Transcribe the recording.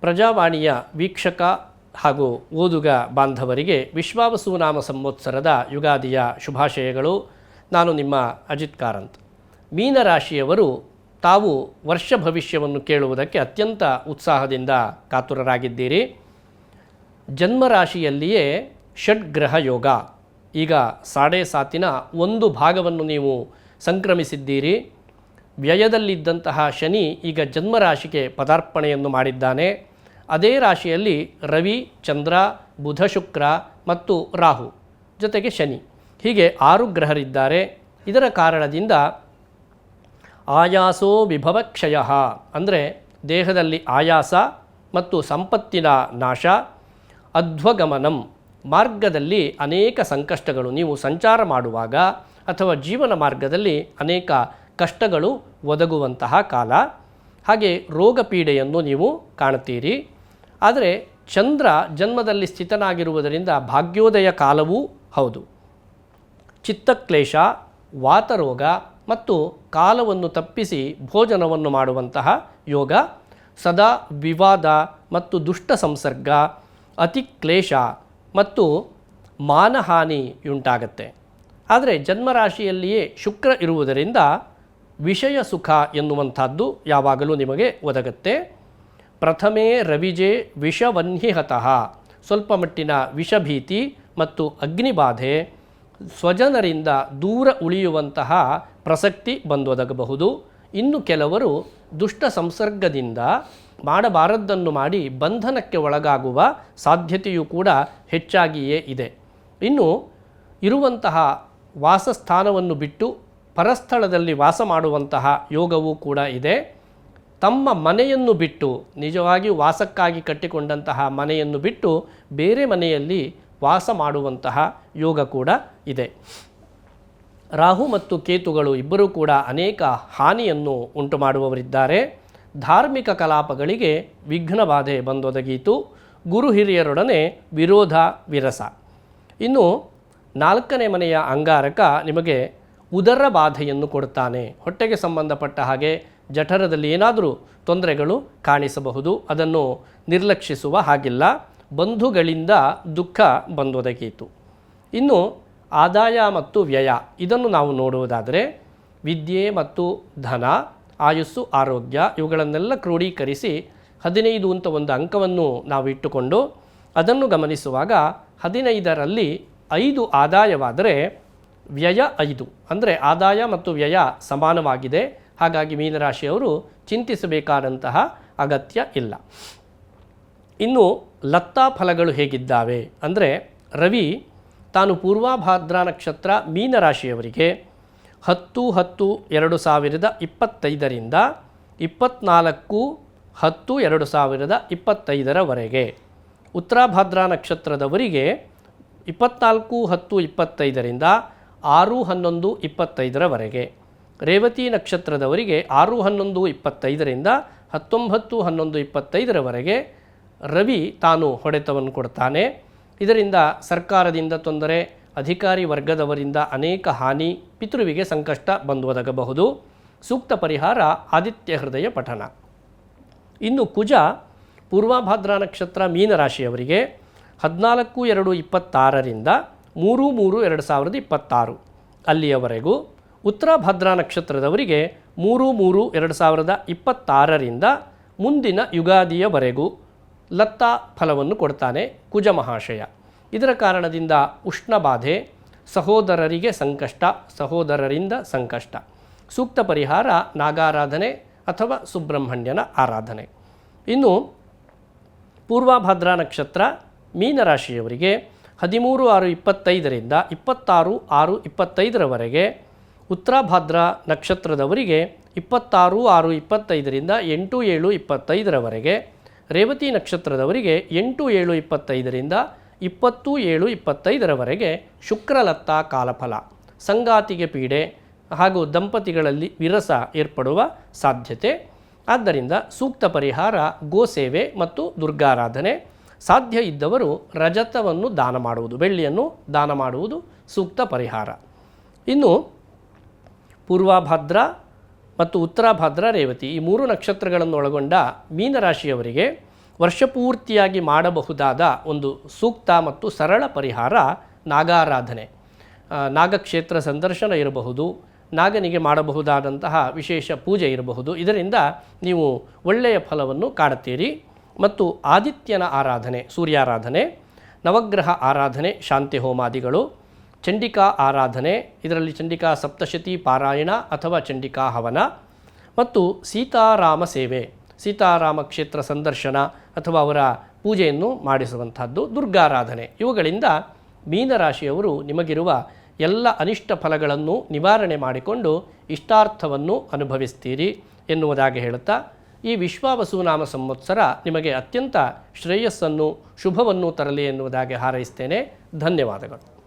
ಪ್ರಜಾವಾಣಿಯ ವೀಕ್ಷಕ ಹಾಗೂ ಓದುಗ ಬಾಂಧವರಿಗೆ ವಿಶ್ವಾವಸು ನಾಮ ಸಂವತ್ಸರದ ಯುಗಾದಿಯ ಶುಭಾಶಯಗಳು. ನಾನು ನಿಮ್ಮ ಅಜಿತ್ ಕಾರಂತ್. ಮೀನರಾಶಿಯವರು ತಾವು ವರ್ಷ ಭವಿಷ್ಯವನ್ನು ಕೇಳುವುದಕ್ಕೆ ಅತ್ಯಂತ ಉತ್ಸಾಹದಿಂದ ಕಾತುರರಾಗಿದ್ದೀರಿ. ಜನ್ಮರಾಶಿಯಲ್ಲಿಯೇ ಷಡ್ಗ್ರಹ ಯೋಗ. ಈಗ ಸಾಡೆ ಸಾತಿನ ಒಂದು ಭಾಗವನ್ನು ನೀವು ಸಂಕ್ರಮಿಸಿದ್ದೀರಿ. ವ್ಯಯದಲ್ಲಿದ್ದಂತಹ ಶನಿ ಈಗ ಜನ್ಮರಾಶಿಗೆ ಪದಾರ್ಪಣೆಯನ್ನು ಮಾಡಿದ್ದಾನೆ. ಅದೇ ರಾಶಿಯಲ್ಲಿ ರವಿ, ಚಂದ್ರ, ಬುಧ, ಶುಕ್ರ ಮತ್ತು ರಾಹು ಜೊತೆಗೆ ಶನಿ. ಹೀಗೆ ಆರು ಗ್ರಹರಿದ್ದಾರೆ. ಇದರ ಕಾರಣದಿಂದ ಆಯಾಸೋ ವಿಭವಕ್ಷಯ ಅಂದರೆ ದೇಹದಲ್ಲಿ ಆಯಾಸ ಮತ್ತು ಸಂಪತ್ತಿನ ನಾಶ, ಅಧ್ವಗಮನಂ ಮಾರ್ಗದಲ್ಲಿ ಅನೇಕ ಸಂಕಷ್ಟಗಳು ನೀವು ಸಂಚಾರ ಮಾಡುವಾಗ ಅಥವಾ ಜೀವನ ಮಾರ್ಗದಲ್ಲಿ ಅನೇಕ ಕಷ್ಟಗಳು ಒದಗುವಂತಹ ಕಾಲ. ಹಾಗೆ ರೋಗಪೀಡೆಯನ್ನು ನೀವು ಕಾಣುತ್ತೀರಿ. ಆದರೆ ಚಂದ್ರ ಜನ್ಮದಲ್ಲಿ ಸ್ಥಿತನಾಗಿರುವುದರಿಂದ ಭಾಗ್ಯೋದಯ ಕಾಲವೂ ಹೌದು. ಚಿತ್ತಕ್ಲೇಶ, ವಾತರೋಗ ಮತ್ತು ಕಾಲವನ್ನು ತಪ್ಪಿಸಿ ಭೋಜನವನ್ನು ಮಾಡುವಂತಹ ಯೋಗ, ಸದಾ ವಿವಾದ ಮತ್ತು ದುಷ್ಟ ಸಂಸರ್ಗ ಅತಿ ಕ್ಲೇಶ ಮತ್ತು ಮಾನಹಾನಿಯುಂಟಾಗತ್ತೆ ಆದರೆ ಜನ್ಮರಾಶಿಯಲ್ಲಿಯೇ ಶುಕ್ರ ಇರುವುದರಿಂದ ವಿಷಯ ಸುಖ ಎನ್ನುವಂಥದ್ದು ಯಾವಾಗಲೂ ನಿಮಗೆ ಒದಗತ್ತೆ. ಪ್ರಥಮೇ ರವಿಜೆ ವಿಷವನ್ಹಿಹತಃ ಸ್ವಲ್ಪ ಮಟ್ಟಿನ ವಿಷಭೀತಿ ಮತ್ತು ಅಗ್ನಿಬಾಧೆ ಸ್ವಜನರಿಂದ ದೂರ ಉಳಿಯುವಂತಹ ಪ್ರಸಕ್ತಿ ಬಂದೊದಗಬಹುದು. ಇನ್ನು ಕೆಲವರು ದುಷ್ಟ ಸಂಸರ್ಗದಿಂದ ಮಾಡಬಾರದ್ದನ್ನು ಮಾಡಿ ಬಂಧನಕ್ಕೆ ಒಳಗಾಗುವ ಸಾಧ್ಯತೆಯೂ ಕೂಡ ಹೆಚ್ಚಾಗಿಯೇ ಇದೆ. ಇನ್ನು ಇರುವಂತಹ ವಾಸಸ್ಥಾನವನ್ನು ಬಿಟ್ಟು ಪರಸ್ಥಳದಲ್ಲಿ ವಾಸ ಮಾಡುವಂತಹ ಯೋಗವೂ ಕೂಡ ಇದೆ. ತಮ್ಮ ಮನೆಯನ್ನು ಬಿಟ್ಟು, ನಿಜವಾಗಿ ವಾಸಕ್ಕಾಗಿ ಕಟ್ಟಿಕೊಂಡಂತಹ ಮನೆಯನ್ನು ಬಿಟ್ಟು ಬೇರೆ ಮನೆಯಲ್ಲಿ ವಾಸ ಮಾಡುವಂತಹ ಯೋಗ ಕೂಡ ಇದೆ. ರಾಹು ಮತ್ತು ಕೇತುಗಳು ಇಬ್ಬರೂ ಕೂಡ ಅನೇಕ ಹಾನಿಯನ್ನು ಉಂಟು ಮಾಡುವವರಿದ್ದಾರೆ ಧಾರ್ಮಿಕ ಕಲಾಪಗಳಿಗೆ ವಿಘ್ನ ಬಾಧೆ ಬಂದೊದಗೀತು. ಗುರು ಹಿರಿಯರೊಡನೆ ವಿರೋಧ ವಿರಸ. ಇನ್ನು ನಾಲ್ಕನೇ ಮನೆಯ ಅಂಗಾರಕ ನಿಮಗೆ ಉದರ ಬಾಧೆಯನ್ನು ಕೊಡುತ್ತಾನೆ. ಹೊಟ್ಟೆಗೆ ಸಂಬಂಧಪಟ್ಟ ಹಾಗೆ ಜಠರದಲ್ಲಿ ಏನಾದರೂ ತೊಂದರೆಗಳು ಕಾಣಿಸಬಹುದು. ಅದನ್ನು ನಿರ್ಲಕ್ಷಿಸುವ ಹಾಗಿಲ್ಲ. ಬಂಧುಗಳಿಂದ ದುಃಖ ಬಂದೊದಗೀತು. ಇನ್ನು ಆದಾಯ ಮತ್ತು ವ್ಯಯ, ಇದನ್ನು ನಾವು ನೋಡುವುದಾದರೆ ವಿದ್ಯೆ ಮತ್ತು ಧನ, ಆಯುಸ್ಸು, ಆರೋಗ್ಯ, ಇವುಗಳನ್ನೆಲ್ಲ ಕ್ರೋಢೀಕರಿಸಿ ಹದಿನೈದು ಅಂತ ಒಂದು ಅಂಕವನ್ನು ನಾವು ಇಟ್ಟುಕೊಂಡು ಅದನ್ನು ಗಮನಿಸುವಾಗ ಹದಿನೈದರಲ್ಲಿ ಐದು ಆದಾಯವಾದರೆ ವ್ಯಯ ಐದು. ಅಂದರೆ ಆದಾಯ ಮತ್ತು ವ್ಯಯ ಸಮಾನವಾಗಿದೆ. ಹಾಗಾಗಿ ಮೀನರಾಶಿಯವರು ಚಿಂತಿಸಬೇಕಾದಂತಹ ಅಗತ್ಯ ಇಲ್ಲ. ಇನ್ನು ಲತ್ತಾ ಫಲಗಳು ಹೇಗಿದ್ದಾವೆ? ಅಂದರೆ ರವಿ ತಾನು ಪೂರ್ವಾಭಾದ್ರ ನಕ್ಷತ್ರ ಮೀನರಾಶಿಯವರಿಗೆ ಹತ್ತು ಹತ್ತು ಎರಡು ಸಾವಿರದ ಇಪ್ಪತ್ತೈದರಿಂದ ಇಪ್ಪತ್ನಾಲ್ಕು ಹತ್ತು ಎರಡು ಸಾವಿರದ ಇಪ್ಪತ್ತೈದರವರೆಗೆ. ಉತ್ತರಾಭಾದ್ರ ನಕ್ಷತ್ರದವರಿಗೆ ಇಪ್ಪತ್ನಾಲ್ಕು ಹತ್ತು ಇಪ್ಪತ್ತೈದರಿಂದ ಆರು ಹನ್ನೊಂದು ಇಪ್ಪತ್ತೈದರವರೆಗೆ. ರೇವತಿ ನಕ್ಷತ್ರದವರಿಗೆ ಆರು ಹನ್ನೊಂದು ಇಪ್ಪತ್ತೈದರಿಂದ ಹತ್ತೊಂಬತ್ತು ಹನ್ನೊಂದು ಇಪ್ಪತ್ತೈದರವರೆಗೆ ರವಿ ತಾನು ಹೊಡೆತವನ್ನು ಕೊಡ್ತಾನೆ. ಇದರಿಂದ ಸರ್ಕಾರದಿಂದ ತೊಂದರೆ, ಅಧಿಕಾರಿ ವರ್ಗದವರಿಂದ ಅನೇಕ ಹಾನಿ, ಪಿತೃವಿಗೆ ಸಂಕಷ್ಟ ಬಂದು ಒದಗಬಹುದು ಸೂಕ್ತ ಪರಿಹಾರ ಆದಿತ್ಯ ಹೃದಯ ಪಠನ ಇನ್ನು ಕುಜ, ಪೂರ್ವಭಾದ್ರಾ ನಕ್ಷತ್ರ ಮೀನರಾಶಿಯವರಿಗೆ ಹದಿನಾಲ್ಕು ಎರಡು ಇಪ್ಪತ್ತಾರರಿಂದ ಮೂರು ಮೂರು ಎರಡು ಸಾವಿರದ ಇಪ್ಪತ್ತಾರು. ಅಲ್ಲಿಯವರೆಗೂ ಉತ್ತರ ಭದ್ರಾ ನಕ್ಷತ್ರದವರಿಗೆ ಮೂರು ಮೂರು ಎರಡು ಸಾವಿರದ ಇಪ್ಪತ್ತಾರರಿಂದ ಮುಂದಿನ ಯುಗಾದಿಯವರೆಗೂ ಲತ್ತಾ ಫಲವನ್ನು ಕೊಡ್ತಾನೆ ಕುಜ ಮಹಾಶಯ. ಇದರ ಕಾರಣದಿಂದ ಉಷ್ಣಬಾಧೆ ಸಹೋದರರಿಗೆ ಸಂಕಷ್ಟ, ಸಹೋದರರಿಂದ ಸಂಕಷ್ಟ. ಸೂಕ್ತ ಪರಿಹಾರ ನಾಗಾರಾಧನೆ ಅಥವಾ ಸುಬ್ರಹ್ಮಣ್ಯನ ಆರಾಧನೆ. ಇನ್ನು ಪೂರ್ವಭದ್ರಾ ನಕ್ಷತ್ರ ಮೀನರಾಶಿಯವರಿಗೆ ಹದಿಮೂರು ಆರು ಇಪ್ಪತ್ತೈದರಿಂದ ಇಪ್ಪತ್ತಾರು ಆರು ಇಪ್ಪತ್ತೈದರವರೆಗೆ ಉತ್ತರಾಭಾದ್ರ ನಕ್ಷತ್ರದವರಿಗೆ ಇಪ್ಪತ್ತಾರು ಆರು ಇಪ್ಪತ್ತೈದರಿಂದ ಎಂಟು ಏಳು ಇಪ್ಪತ್ತೈದರವರೆಗೆ ರೇವತಿ ನಕ್ಷತ್ರದವರಿಗೆ ಎಂಟು ಏಳು ಇಪ್ಪತ್ತೈದರಿಂದ ಇಪ್ಪತ್ತು ಏಳು ಇಪ್ಪತ್ತೈದರವರೆಗೆ ಶುಕ್ರಲತ್ತ ಕಾಲಫಲ. ಸಂಗಾತಿಗೆ ಪೀಡೆ ಹಾಗೂ ದಂಪತಿಗಳಲ್ಲಿ ವಿರಸ ಏರ್ಪಡುವ ಸಾಧ್ಯತೆ. ಆದ್ದರಿಂದ ಸೂಕ್ತ ಪರಿಹಾರ ಗೋಸೇವೆ ಮತ್ತು ದುರ್ಗಾರಾಧನೆ. ಸಾಧ್ಯ ಇದ್ದವರು ರಜತವನ್ನು ದಾನ ಮಾಡುವುದು, ಬೆಳ್ಳಿಯನ್ನು ದಾನ ಮಾಡುವುದು ಸೂಕ್ತ ಪರಿಹಾರ. ಇನ್ನು ಪೂರ್ವಭದ್ರ ಮತ್ತು ಉತ್ತರಾಭದ್ರ ರೇವತಿ ಈ ಮೂರು ನಕ್ಷತ್ರಗಳನ್ನು ಒಳಗೊಂಡ ಮೀನರಾಶಿಯವರಿಗೆ ವರ್ಷಪೂರ್ತಿಯಾಗಿ ಮಾಡಬಹುದಾದ ಒಂದು ಸೂಕ್ತ ಮತ್ತು ಸರಳ ಪರಿಹಾರ ನಾಗಾರಾಧನೆ. ನಾಗಕ್ಷೇತ್ರ ಸಂದರ್ಶನ ಇರಬಹುದು, ನಾಗನಿಗೆ ಮಾಡಬಹುದಾದಂತಹ ವಿಶೇಷ ಪೂಜೆ ಇರಬಹುದು. ಇದರಿಂದ ನೀವು ಒಳ್ಳೆಯ ಫಲವನ್ನು ಕಾಡುತ್ತೀರಿ ಮತ್ತು ಆದಿತ್ಯನ ಆರಾಧನೆ, ಸೂರ್ಯಾರಾಧನೆ, ನವಗ್ರಹ ಆರಾಧನೆ, ಶಾಂತಿ ಹೋಮಾದಿಗಳು, ಚಂಡಿಕಾ ಆರಾಧನೆ, ಇದರಲ್ಲಿ ಚಂಡಿಕಾ ಸಪ್ತಶತಿ ಪಾರಾಯಣ ಅಥವಾ ಚಂಡಿಕಾ ಹವನ ಮತ್ತು ಸೀತಾರಾಮ ಸೇವೆ, ಸೀತಾರಾಮ ಕ್ಷೇತ್ರ ಸಂದರ್ಶನ ಅಥವಾ ಅವರ ಪೂಜೆಯನ್ನು ಮಾಡಿಸುವಂಥದ್ದು ದುರ್ಗಾರಾಧನೆ. ಇವುಗಳಿಂದ ಮೀನರಾಶಿಯವರು ನಿಮಗಿರುವ ಎಲ್ಲ ಅನಿಷ್ಟ ಫಲಗಳನ್ನು ನಿವಾರಣೆ ಮಾಡಿಕೊಂಡು ಇಷ್ಟಾರ್ಥವನ್ನು ಅನುಭವಿಸ್ತೀರಿ ಎನ್ನುವುದಾಗಿ ಹೇಳುತ್ತಾ ಈ ವಿಶ್ವಾವಸುನಾಮ ಸಂವತ್ಸರ ನಿಮಗೆ ಅತ್ಯಂತ ಶ್ರೇಯಸ್ಸನ್ನು ಶುಭವನ್ನು ತರಲಿ ಎನ್ನುವುದಾಗಿ ಹಾರೈಸ್ತೇನೆ. ಧನ್ಯವಾದಗಳು.